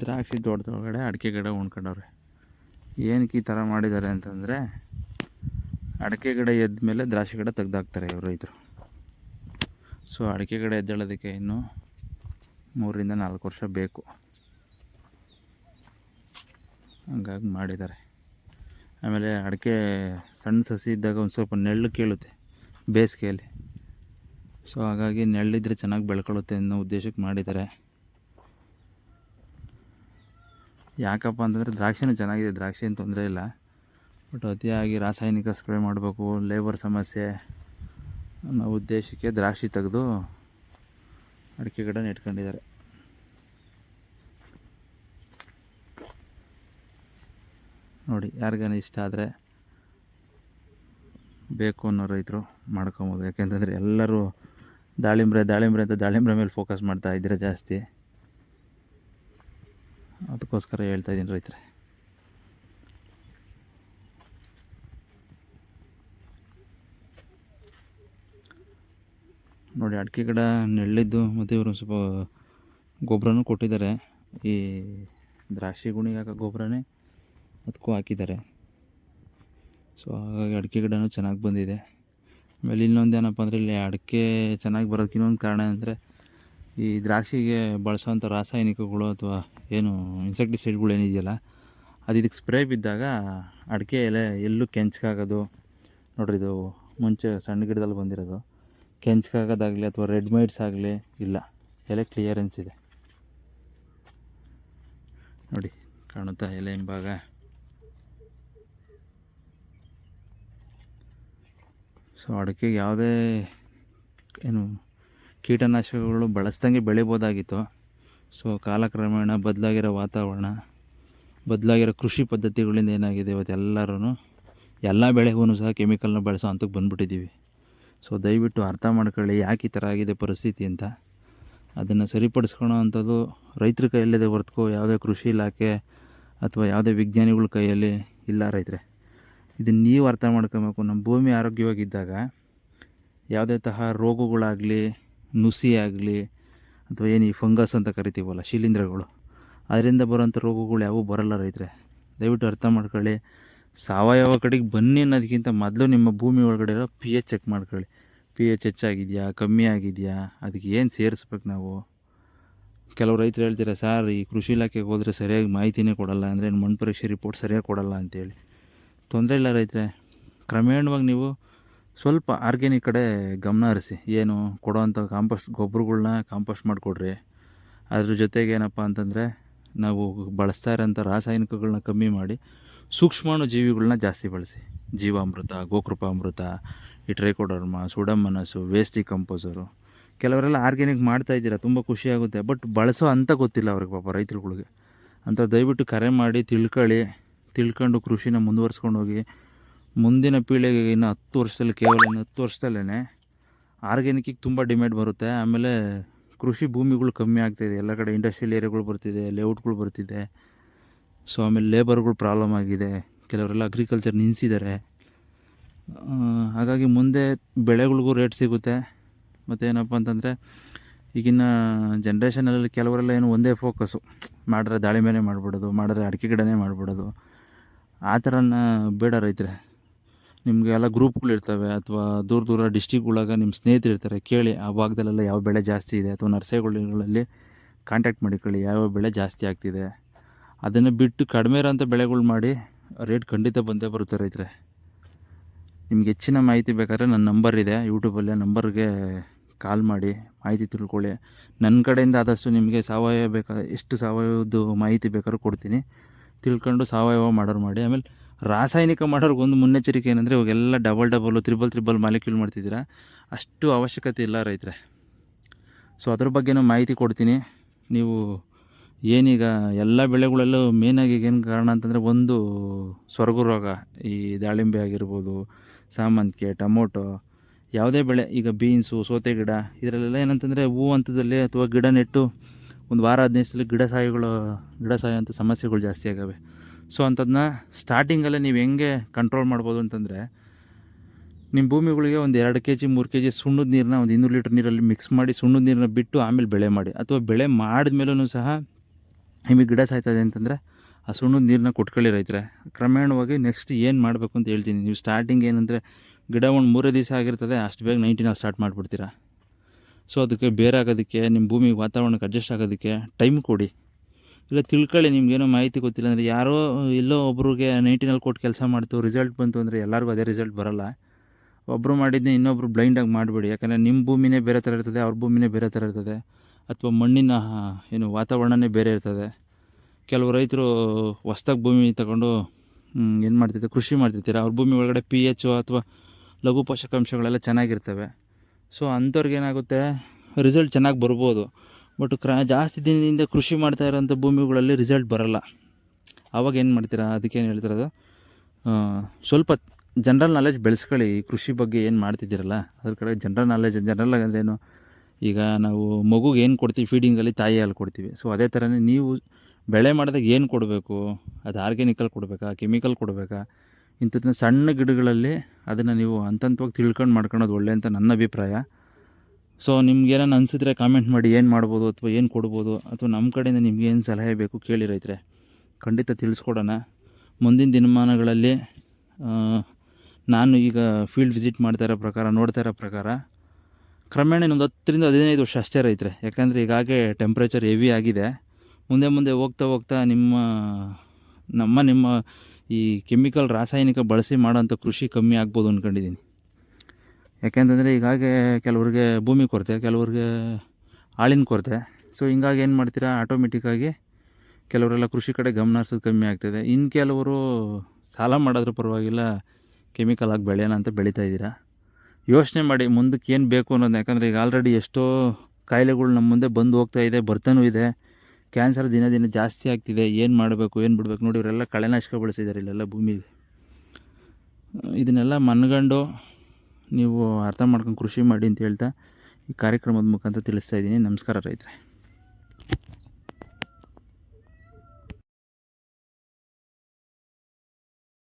ದ್ರಾಕ್ಷಿ ತೋಟದೊಳಗಡೆ ಅಡಿಕೆ ಗಿಡ ಉಣ್ಕೊಂಡವ್ರೆ. ಏನಕ್ಕೆ ಈ ಥರ ಮಾಡಿದ್ದಾರೆ ಅಂತಂದರೆ, ಅಡಿಕೆ ಗಿಡ ಎದ್ದ ಮೇಲೆ ದ್ರಾಕ್ಷಿ ಗಿಡ ತೆಗ್ದಾಕ್ತಾರೆ ಇವರು ರೈತರು. ಸೊ ಅಡಿಕೆ ಗಿಡ ಎದ್ದೇಳೋದಕ್ಕೆ ಇನ್ನೂ ಮೂರರಿಂದ ನಾಲ್ಕು ವರ್ಷ ಬೇಕು. ಹಂಗಾಗಿ ಮಾಡಿದ್ದಾರೆ. ಆಮೇಲೆ ಅಡಿಕೆ ಸಣ್ಣ ಸಸಿ ಇದ್ದಾಗ ಒಂದು ಸ್ವಲ್ಪ ನೆಳ್ಳು ಕೇಳುತ್ತೆ ಬೇಸಿಗೆಯಲ್ಲಿ. ಸೊ ಹಾಗಾಗಿ ನೆಳ್ಳಿದ್ರೆ ಚೆನ್ನಾಗಿ ಬೆಳ್ಕೊಳ್ಳುತ್ತೆ ಅನ್ನೋ ಉದ್ದೇಶಕ್ಕೆ ಮಾಡಿದ್ದಾರೆ. ಯಾಕಪ್ಪ ಅಂತಂದರೆ ದ್ರಾಕ್ಷಿನೂ ಚೆನ್ನಾಗಿದೆ ದ್ರಾಕ್ಷಿ ಏನು ತೊಂದರೆ ಇಲ್ಲ. ಬಟ್ ಅತಿಯಾಗಿ ರಾಸಾಯನಿಕ ಸ್ಪ್ರೇ ಮಾಡಬೇಕು ಲೇಬರ್ ಸಮಸ್ಯೆ ಅನ್ನೋ ಉದ್ದೇಶಕ್ಕೆ ದ್ರಾಕ್ಷಿ ತೆಗೆದು ಅಡಿಕೆ ಗಿಡ ನೆಟ್ಕೊಂಡಿದ್ದಾರೆ ನೋಡಿ, ಯಾರಿಗಾನ ಇಷ್ಟ ಆದರೆ ಬೇಕು ಅನ್ನೋ ರೈತರು ಮಾಡ್ಕೊಬೋದು. ಯಾಕೆಂತಂದರೆ ಎಲ್ಲರೂ ದಾಳಿಂಬೆ ದಾಳಿಂಬೆ ಅಂತ ದಾಳಿಂಬೆ ಮೇಲೆ ಫೋಕಸ್ ಮಾಡ್ತಾ ಇದ್ದೀರಾ ಜಾಸ್ತಿ. ಅದಕ್ಕೋಸ್ಕರ ಹೇಳ್ತಾ ಇದ್ದೀನಿ ರೈತರೆ. ನೋಡಿ, ಅಡಿಕೆ ಗಿಡ ನೆಳ್ಳಿದ್ದು ಮತ್ತು ಇವರು ಸ್ವಲ್ಪ ಗೊಬ್ಬರನೂ ಕೊಟ್ಟಿದ್ದಾರೆ. ಈ ದ್ರಾಕ್ಷಿ ಗುಣಿಗೆ ಹಾಕೋ ಗೊಬ್ಬರನೇ ಅದಕ್ಕೂ ಹಾಕಿದ್ದಾರೆ. ಸೊ ಹಾಗಾಗಿ ಅಡಿಕೆ ಗಿಡನೂ ಚೆನ್ನಾಗಿ ಬಂದಿದೆ. ಆಮೇಲೆ ಇನ್ನೊಂದು ಏನಪ್ಪ ಅಂದರೆ, ಇಲ್ಲಿ ಅಡಿಕೆ ಚೆನ್ನಾಗಿ ಬರೋದಕ್ಕೆ ಇನ್ನೊಂದು ಕಾರಣ ಅಂದರೆ ಈ ದ್ರಾಕ್ಷಿಗೆ ಬಳಸೋವಂಥ ರಾಸಾಯನಿಕಗಳು ಅಥವಾ ಏನು ಇನ್ಸೆಕ್ಟಿಸೈಡ್ಗಳು ಏನಿದೆಯಲ್ಲ, ಅದು ಇದಕ್ಕೆ ಸ್ಪ್ರೇ ಬಿದ್ದಾಗ ಅಡಿಕೆ ಎಲೆ ಎಲ್ಲೂ ಕೆಂಚ್ಕಾಗೋದು. ನೋಡ್ರಿ ಇದು ಮುಂಚೆ ಸಣ್ಣ ಗಿಡದಲ್ಲಿ ಬಂದಿರೋದು. ಕೆಂಚ್ಕಾಗೋದಾಗಲಿ ಅಥವಾ ರೆಡ್ ಮೈಟ್ಸ್ ಆಗಲಿ ಇಲ್ಲ. ಎಲೆ ಕ್ಲಿಯರೆನ್ಸ್ ಇದೆ. ನೋಡಿ, ಕಾಣುತ್ತಾ ಎಲೆ ಹಿಂಭಾಗ. ಸೊ ಅಡಿಕೆಗೆ ಯಾವುದೇ ಏನು ಕೀಟನಾಶಕಗಳು ಬಳಸ್ದಂಗೆ ಬೆಳಿಬೋದಾಗಿತ್ತು. ಸೊ ಕಾಲಕ್ರಮೇಣ ಬದಲಾಗಿರೋ ವಾತಾವರಣ, ಬದಲಾಗಿರೋ ಕೃಷಿ ಪದ್ಧತಿಗಳಿಂದ ಏನಾಗಿದೆ ಇವತ್ತೆಲ್ಲರೂ ಎಲ್ಲ ಬೆಳೆಗೂ ಸಹ ಕೆಮಿಕಲ್ನ ಬಳಸೋ ಹಂತಕ್ಕೆ ಬಂದುಬಿಟ್ಟಿದ್ದೀವಿ. ಸೊ ದಯವಿಟ್ಟು ಅರ್ಥ ಮಾಡ್ಕೊಳ್ಳಿ ಯಾಕೆ ಈ ಥರ ಆಗಿದೆ ಪರಿಸ್ಥಿತಿ ಅಂತ. ಅದನ್ನು ಸರಿಪಡಿಸ್ಕೊಳೋ ಅಂಥದ್ದು ರೈತರ ಕೈಯಲ್ಲಿದೆ ಹೊರತು ಯಾವುದೇ ಕೃಷಿ ಇಲಾಖೆ ಅಥವಾ ಯಾವುದೇ ವಿಜ್ಞಾನಿಗಳ ಕೈಯಲ್ಲಿ ಇಲ್ಲ ರೈತರೆ. ಇದನ್ನು ನೀವು ಅರ್ಥ ಮಾಡ್ಕೊಬೇಕು. ನಮ್ಮ ಭೂಮಿ ಆರೋಗ್ಯವಾಗಿದ್ದಾಗ ಯಾವುದೇ ತರಹ ರೋಗಗಳಾಗಲಿ ನುಸಿ ಆಗಲಿ ಅಥವಾ ಏನು ಈ ಫಂಗಸ್ ಅಂತ ಕರಿತೀವಲ್ಲ ಶಿಲೀಂಧ್ರಗಳು, ಅದರಿಂದ ಬರೋಂಥ ರೋಗಗಳು ಯಾವೂ ಬರಲ್ಲ ರೈತರೆ. ದಯವಿಟ್ಟು ಅರ್ಥ ಮಾಡ್ಕೊಳ್ಳಿ. ಸಾವಯವ ಕಡೆಗೆ ಬನ್ನಿ ಅನ್ನೋದಕ್ಕಿಂತ ಮೊದಲು ನಿಮ್ಮ ಭೂಮಿ ಒಳಗಡೆ ಇರೋ ಪಿ ಎಚ್ ಚೆಕ್ ಮಾಡ್ಕೊಳ್ಳಿ. ಪಿ ಎಚ್ ಹೆಚ್ಚಾಗಿದೆಯಾ ಕಮ್ಮಿ ಆಗಿದೆಯಾ, ಅದಕ್ಕೆ ಏನು ಸೇರಿಸ್ಬೇಕು ನಾವು? ಕೆಲವು ರೈತರು ಹೇಳ್ತೀರಾ, ಸರ್, ಈ ಕೃಷಿ ಇಲಾಖೆಗೆ ಹೋದರೆ ಸರಿಯಾಗಿ ಮಾಹಿತಿನೇ ಕೊಡಲ್ಲ, ಅಂದರೆ ಮಣ್ಣು ಪರೀಕ್ಷೆ ರಿಪೋರ್ಟ್ ಸರಿಯಾಗಿ ಕೊಡಲ್ಲ ಅಂತೇಳಿ. ತೊಂದರೆ ಇಲ್ಲ ರೈತರೆ. ಕ್ರಮೇಣವಾಗಿ ನೀವು ಸ್ವಲ್ಪ ಆರ್ಗ್ಯಾನಿಕ್ ಕಡೆ ಗಮನ ಹರಿಸಿ. ಏನು ಕೊಡೋವಂಥ ಕಾಂಪೋಸ್ಟ್ ಗೊಬ್ಬರಗಳ್ನ ಕಾಂಪೋಸ್ಟ್ ಮಾಡಿಕೊಡ್ರಿ. ಅದ್ರ ಜೊತೆಗೆ ಏನಪ್ಪ ಅಂತಂದರೆ ನಾವು ಬಳಸ್ತಾ ಇರೋಂಥ ರಾಸಾಯನಿಕಗಳನ್ನ ಕಮ್ಮಿ ಮಾಡಿ ಸೂಕ್ಷ್ಮಾಣು ಜೀವಿಗಳನ್ನ ಜಾಸ್ತಿ ಬಳಸಿ. ಜೀವಾಮೃತ, ಗೋಕೃಪಾಮೃತ ಈ ಟ್ರೈಕೋಡರ್ಮ ಸುಡಮನಸ್ಸು ವೇಸ್ಟಿ ಕಂಪೋಸರು. ಕೆಲವರೆಲ್ಲ ಆರ್ಗ್ಯಾನಿಕ್ ಮಾಡ್ತಾ ಇದ್ದೀರಾ, ತುಂಬ ಖುಷಿಯಾಗುತ್ತೆ ಬಟ್ ಬಳಸೋ ಅಂತ ಗೊತ್ತಿಲ್ಲ ಅವ್ರಿಗೆ ಪಾಪ ರೈತರುಗಳಿಗೆ. ಅಂತ ದಯವಿಟ್ಟು ಕರೆ ಮಾಡಿ, ತಿಳ್ಕೊಳ್ಳಿ. ತಿಳ್ಕೊಂಡು ಕೃಷಿನ ಮುಂದುವರ್ಸ್ಕೊಂಡು ಹೋಗಿ. ಮುಂದಿನ ಪೀಳಿಗೆಗೆ ಇನ್ನು ಹತ್ತು ವರ್ಷದಲ್ಲಿ, ಕೇವಲ ಇನ್ನು ಹತ್ತು ವರ್ಷದಲ್ಲೇ ಆರ್ಗ್ಯಾನಿಕ್ಕಿಗೆ ತುಂಬ ಡಿಮ್ಯಾಂಡ್ ಬರುತ್ತೆ. ಆಮೇಲೆ ಕೃಷಿ ಭೂಮಿಗಳು ಕಮ್ಮಿ ಆಗ್ತಾಯಿದೆ ಎಲ್ಲ ಕಡೆ ಇಂಡಸ್ಟ್ರಿಯಲ್ ಏರಿಯಾಗಳು ಬರ್ತಿದೆ ಲೇಔಟ್ಗಳು ಬರ್ತಿದೆ. ಸೊ ಆಮೇಲೆ ಲೇಬರ್ಗಳು ಪ್ರಾಬ್ಲಮ್ ಆಗಿದೆ. ಕೆಲವರೆಲ್ಲ ಅಗ್ರಿಕಲ್ಚರ್ ನಿಲ್ಲಿಸಿದ್ದಾರೆ ಹಾಗಾಗಿ ಮುಂದೆ ಬೆಳೆಗಳಿಗೂ ರೇಟ್ ಸಿಗುತ್ತೆ. ಮತ್ತು ಏನಪ್ಪ ಅಂತಂದರೆ, ಈಗಿನ ಜನ್ರೇಷನಲ್ಲಿ ಕೆಲವರೆಲ್ಲ ಏನು ಒಂದೇ ಫೋಕಸ್ಸು ಮಾಡಿದ್ರೆ ದಾಳಿಂಬೆನೇ ಮಾಡಿಬಿಡೋದು, ಮಾಡಿದ್ರೆ ಅಡಿಕೆ ಗಿಡನೇ ಮಾಡಿಬಿಡೋದು. ಆ ಥರನ ಬೇಡ ರೈತರೆ. ನಿಮಗೆ ಎಲ್ಲ ಗ್ರೂಪ್ಗಳು ಇರ್ತವೆ ಅಥವಾ ದೂರ ದೂರ ಡಿಸ್ಟಿಕ್ಗಳಾಗ ನಿಮ್ಮ ಸ್ನೇಹಿತರು ಇರ್ತಾರೆ, ಕೇಳಿ ಆ ಭಾಗದಲ್ಲೆಲ್ಲ ಯಾವ ಬೆಳೆ ಜಾಸ್ತಿ ಇದೆ ಅಥವಾ ನರ್ಸರಿಗಳಲ್ಲಿ ಕಾಂಟ್ಯಾಕ್ಟ್ ಮಾಡಿಕೊಳ್ಳಿ ಯಾವ್ಯಾವ ಬೆಳೆ ಜಾಸ್ತಿ ಆಗ್ತಿದೆ. ಅದನ್ನು ಬಿಟ್ಟು ಕಡಿಮೆ ಇರೋಂಥ ಬೆಳೆಗಳು ಮಾಡಿ ರೇಟ್ ಖಂಡಿತ ಬಂದೇ ಬರುತ್ತೆ ರೈತರೆ. ನಿಮ್ಗೆ ಹೆಚ್ಚಿನ ಮಾಹಿತಿ ಬೇಕಾದ್ರೆ ನನ್ನ ನಂಬರ್ ಇದೆ ಯೂಟ್ಯೂಬಲ್ಲಿ ನಂಬರ್ಗೆ ಕಾಲ್ ಮಾಡಿ, ಮಾಹಿತಿ ತಿಳ್ಕೊಳ್ಳಿ. ನನ್ನ ಕಡೆಯಿಂದ ಆದಷ್ಟು ನಿಮಗೆ ಸಾವಯವ ಬೇಕಾ, ಎಷ್ಟು ಸಾವಯವದ್ದು ಮಾಹಿತಿ ಬೇಕಾದ್ರೂ ಕೊಡ್ತೀನಿ. ತಿಳ್ಕೊಂಡು ಸಾವಯವ ಮಾಡೋರು ಮಾಡಿ. ಆಮೇಲೆ ರಾಸಾಯನಿಕ ಮಾಡೋರ್ಗೆ ಒಂದು ಮುನ್ನೆಚ್ಚರಿಕೆ ಏನಂದರೆ ಇವಾಗೆಲ್ಲ double double triple triple molecule ಮಾಡ್ತಿದ್ದೀರಾ, ಅಷ್ಟು ಅವಶ್ಯಕತೆ ಇಲ್ಲ ರೈತರೆ. ಸೊ ಅದ್ರ ಬಗ್ಗೆನೂ ಮಾಹಿತಿ ಕೊಡ್ತೀನಿ. ನೀವು ಏನೀಗ ಎಲ್ಲ ಬೆಳೆಗಳಲ್ಲೂ ಮೇನಾಗಿ ಏನು ಕಾರಣ ಅಂತಂದರೆ ಒಂದು ಸ್ವರ್ಗ ರೋಗ, ಈ ದಾಳಿಂಬೆ ಆಗಿರ್ಬೋದು, ಸಾಮಂತಿಗೆ, ಟೊಮೊಟೊ, ಯಾವುದೇ ಬೆಳೆ, ಈಗ ಬೀನ್ಸು ಸೋತೆ ಗಿಡ, ಇದರಲ್ಲೆಲ್ಲ ಏನಂತಂದರೆ ಹೂವು ಹಂತದಲ್ಲಿ ಅಥವಾ ಗಿಡ ನೆಟ್ಟು ಒಂದು ವಾರ ಹದಿನೈದು ಸಲ ಗಿಡ ಸಾಯಿಗಳು, ಗಿಡ ಸಾಯೋಂಥ ಸಮಸ್ಯೆಗಳು ಜಾಸ್ತಿ ಆಗವೆ. ಸೊ ಅಂಥದನ್ನ ಸ್ಟಾರ್ಟಿಂಗಲ್ಲೇ ನೀವು ಹೆಂಗೆ ಕಂಟ್ರೋಲ್ ಮಾಡ್ಬೋದು ಅಂತಂದರೆ ನಿಮ್ಮ ಭೂಮಿಗಳಿಗೆ ಒಂದು ಎರಡು ಕೆ ಜಿ ಮೂರು ಕೆ ಜಿ ಸುಣ್ಣದ ನೀರನ್ನ ಒಂದು ಇನ್ನೂರು ಲೀಟ್ರ್ ನೀರಲ್ಲಿ ಮಿಕ್ಸ್ ಮಾಡಿ ಸುಣ್ಣದ ನೀರನ್ನ ಬಿಟ್ಟು ಆಮೇಲೆ ಬೆಳೆ ಮಾಡಿ. ಅಥವಾ ಬೆಳೆ ಮಾಡಿದ್ಮೇಲೂ ಸಹ ನಿಮಗೆ ಗಿಡ ಸಾಯ್ತದೆ ಅಂತಂದರೆ ಆ ಸುಣ್ಣದ ನೀರನ್ನ ಕೊಟ್ಕೊಳ್ಳಿ ರೈತರೆ. ಕ್ರಮೇಣವಾಗಿ ನೆಕ್ಸ್ಟ್ ಏನು ಮಾಡಬೇಕು ಅಂತ ಹೇಳ್ತೀನಿ. ನೀವು ಸ್ಟಾರ್ಟಿಂಗ್ ಏನಂದರೆ ಗಿಡ ಒಂದು ಮೂರೇ ದಿವಸ ಆಗಿರ್ತದೆ, ಅಷ್ಟು ಬೇಗ ನೈಂಟಿನ ಸ್ಟಾರ್ಟ್ ಮಾಡಿಬಿಡ್ತೀರಾ. ಸೊ ಅದಕ್ಕೆ ಬೇರೆ ಆಗೋದಕ್ಕೆ ನಿಮ್ಮ ಭೂಮಿಗೆ ವಾತಾವರಣಕ್ಕೆ ಅಡ್ಜಸ್ಟ್ ಆಗೋದಕ್ಕೆ ಟೈಮ್ ಕೊಡಿ. ಇಲ್ಲ, ತಿಳ್ಕೊಳ್ಳಿ, ನಿಮ್ಗೇನೋ ಮಾಹಿತಿ ಗೊತ್ತಿಲ್ಲ ಅಂದರೆ ಯಾರೋ ಇಲ್ಲೋ ಒಬ್ರಿಗೆ ನೈಂಟಿನಲ್ಲಿ ಕೊಟ್ಟು ಕೆಲಸ ಮಾಡ್ತು ರಿಸಲ್ಟ್ ಬಂತು ಅಂದರೆ ಎಲ್ಲರಿಗೂ ಅದೇ ರಿಸಲ್ಟ್ ಬರಲ್ಲ. ಒಬ್ಬರು ಮಾಡಿದ್ದೆ ಇನ್ನೊಬ್ರು ಬ್ಲೈಂಡಾಗಿ ಮಾಡಬೇಡಿ. ಯಾಕಂದರೆ ನಿಮ್ಮ ಭೂಮಿನೇ ಬೇರೆ ಥರ ಇರ್ತದೆ, ಅವ್ರ ಭೂಮಿನೇ ಬೇರೆ ಥರ ಇರ್ತದೆ. ಅಥವಾ ಮಣ್ಣಿನ, ಏನು ವಾತಾವರಣನೇ ಬೇರೆ ಇರ್ತದೆ. ಕೆಲವು ರೈತರು ಹೊಸ್ದಾಗಿ ಭೂಮಿ ತಗೊಂಡು ಏನು ಮಾಡ್ತಿರ್ತಾರೆ ಕೃಷಿ ಮಾಡ್ತಿರ್ತಾರೆ? ಅವ್ರ ಭೂಮಿ ಒಳಗಡೆ ಪಿ ಎಚ್ ಅಥವಾ ಲಘು ಪೋಷಕಾಂಶಗಳೆಲ್ಲ ಚೆನ್ನಾಗಿರ್ತವೆ. ಸೊ ಅಂಥವ್ರಿಗೆ ಏನಾಗುತ್ತೆ? ರಿಸಲ್ಟ್ ಚೆನ್ನಾಗಿ ಬರ್ಬೋದು. ಬಟ್ ಕ್ರ, ಜಾಸ್ತಿ ದಿನದಿಂದ ಕೃಷಿ ಮಾಡ್ತಾ ಇರೋಂಥ ಭೂಮಿಗಳಲ್ಲಿ ರಿಸಲ್ಟ್ ಬರೋಲ್ಲ. ಆವಾಗ ಏನು ಮಾಡ್ತೀರಾ? ಅದಕ್ಕೆ ಏನು ಹೇಳ್ತಿರೋದು ಸ್ವಲ್ಪ ಜನ್ರಲ್ ನಾಲೆಜ್ ಬೆಳೆಸ್ಕೊಳ್ಳಿ. ಕೃಷಿ ಬಗ್ಗೆ ಏನು ಮಾಡ್ತಿದ್ದೀರಲ್ಲ? ಅದ್ರ ಕಡೆ ಜನ್ರಲ್ ನಾಲೆಜ್ ಜನರಲ್ ಅಂದರೆ ಏನು? ಈಗ ನಾವು ಮಗುಗೆ ಏನು ಕೊಡ್ತೀವಿ? ಫೀಡಿಂಗಲ್ಲಿ ತಾಯಿ ಹಾಲು ಕೊಡ್ತೀವಿ. ಸೊ ಅದೇ ಥರನೇ ನೀವು ಬೆಳೆ ಮಾಡಿದಾಗ ಏನು ಕೊಡಬೇಕು? ಅದು ಆರ್ಗ್ಯಾನಿಕಲ್ ಕೊಡಬೇಕಾ? ಕೆಮಿಕಲ್ ಕೊಡಬೇಕಾ? ಇಂಥದ್ದನ್ನ ಸಣ್ಣ ಗಿಡಗಳಲ್ಲಿ ಅದನ್ನು ನೀವು ಅಂತಂತವಾಗಿ ತಿಳ್ಕೊಂಡು ಮಾಡ್ಕೊಳೋದು ಒಳ್ಳೆ ಅಂತ ನನ್ನ ಅಭಿಪ್ರಾಯ. ಸೊ ನಿಮ್ಗೇನಾರು ಅನಿಸಿದ್ರೆ ಕಾಮೆಂಟ್ ಮಾಡಿ ಏನು ಮಾಡ್ಬೋದು ಅಥವಾ ಏನು ಕೊಡ್ಬೋದು ಅಥವಾ ನಮ್ಮ ಕಡೆಯಿಂದ ನಿಮ್ಗೆ ಏನು ಸಲಹೆ ಬೇಕು ಕೇಳಿ ರೈತರೆ. ಖಂಡಿತ ತಿಳಿಸ್ಕೊಡೋಣ. ಮುಂದಿನ ದಿನಮಾನಗಳಲ್ಲಿ ನಾನು ಈಗ ಫೀಲ್ಡ್ ವಿಸಿಟ್ ಮಾಡ್ತಾ ಇರೋ ಪ್ರಕಾರ, ನೋಡ್ತಾ ಇರೋ ಪ್ರಕಾರ, ಕ್ರಮೇಣ ಇನ್ನೊಂದು ಹತ್ತರಿಂದ ಹದಿನೈದು ವರ್ಷ ಅಷ್ಟೇ ರೈತರೆ. ಯಾಕಂದರೆ ಈಗಾಗಲೇ ಟೆಂಪ್ರೇಚರ್ ಹೆವಿ ಆಗಿದೆ. ಮುಂದೆ ಮುಂದೆ ಹೋಗ್ತಾ ಹೋಗ್ತಾ ನಿಮ್ಮ, ನಮ್ಮ, ನಿಮ್ಮ ಈ ಕೆಮಿಕಲ್ ರಾಸಾಯನಿಕ ಬಳಸಿ ಮಾಡೋಂಥ ಕೃಷಿ ಕಮ್ಮಿ ಆಗ್ಬೋದು ಅಂದ್ಕೊಂಡಿದ್ದೀನಿ ಯಾಕೆಂತಂದರೆ ಈಗಾಗೆ ಕೆಲವ್ರಿಗೆ ಭೂಮಿ ಕೊರತೆ, ಕೆಲವ್ರಿಗೆ ಆಳಿನ ಕೊರತೆ. ಸೊ ಹಿಂಗಾಗಿ ಏನು ಮಾಡ್ತೀರಾ? ಆಟೋಮೆಟಿಕ್ಕಾಗಿ ಕೆಲವರೆಲ್ಲ ಕೃಷಿ ಕಡೆ ಗಮನ ಹರಿಸೋದು ಕಮ್ಮಿ ಆಗ್ತದೆ. ಇನ್ನು ಕೆಲವರು ಸಾಲ ಮಾಡೋದ್ರ ಪರವಾಗಿಲ್ಲ ಕೆಮಿಕಲ್ ಆಗಿ ಬೆಳೆಯೋಣ ಅಂತ ಬೆಳೀತಾ ಇದ್ದೀರಾ? ಯೋಚನೆ ಮಾಡಿ, ಮುಂದಕ್ಕೆ ಏನು ಬೇಕು ಅನ್ನೋದು ಯಾಕಂದರೆ ಈಗ ಆಲ್ರೆಡಿ ಎಷ್ಟೋ ಕಾಯಿಲೆಗಳು ನಮ್ಮ ಮುಂದೆ ಬಂದು ಹೋಗ್ತಾ ಇದೆ, ಬರ್ತನೂ ಇದೆ. ಕ್ಯಾನ್ಸರ್ ದಿನ ದಿನ ಜಾಸ್ತಿ ಆಗ್ತಿದೆ. ಏನು ಮಾಡಬೇಕು, ಏನು ಬಿಡಬೇಕು ನೋಡಿ, ಇವರೆಲ್ಲ ಕಳೆನಾಶಕ ಬಳಸಿದ್ದಾರೆ ಇಲ್ಲೆಲ್ಲ ಭೂಮಿಗೆ. ಇದನ್ನೆಲ್ಲ ಮನ್ಗಂಡು ನೀವು ಅರ್ಥ ಮಾಡ್ಕೊಂಡು ಕೃಷಿ ಮಾಡಿ ಅಂತ ಹೇಳ್ತಾ ಈ ಕಾರ್ಯಕ್ರಮದ ಮುಖಾಂತರ ತಿಳಿಸ್ತಾ ಇದ್ದೀನಿ. ನಮಸ್ಕಾರ ರೈತರೆ.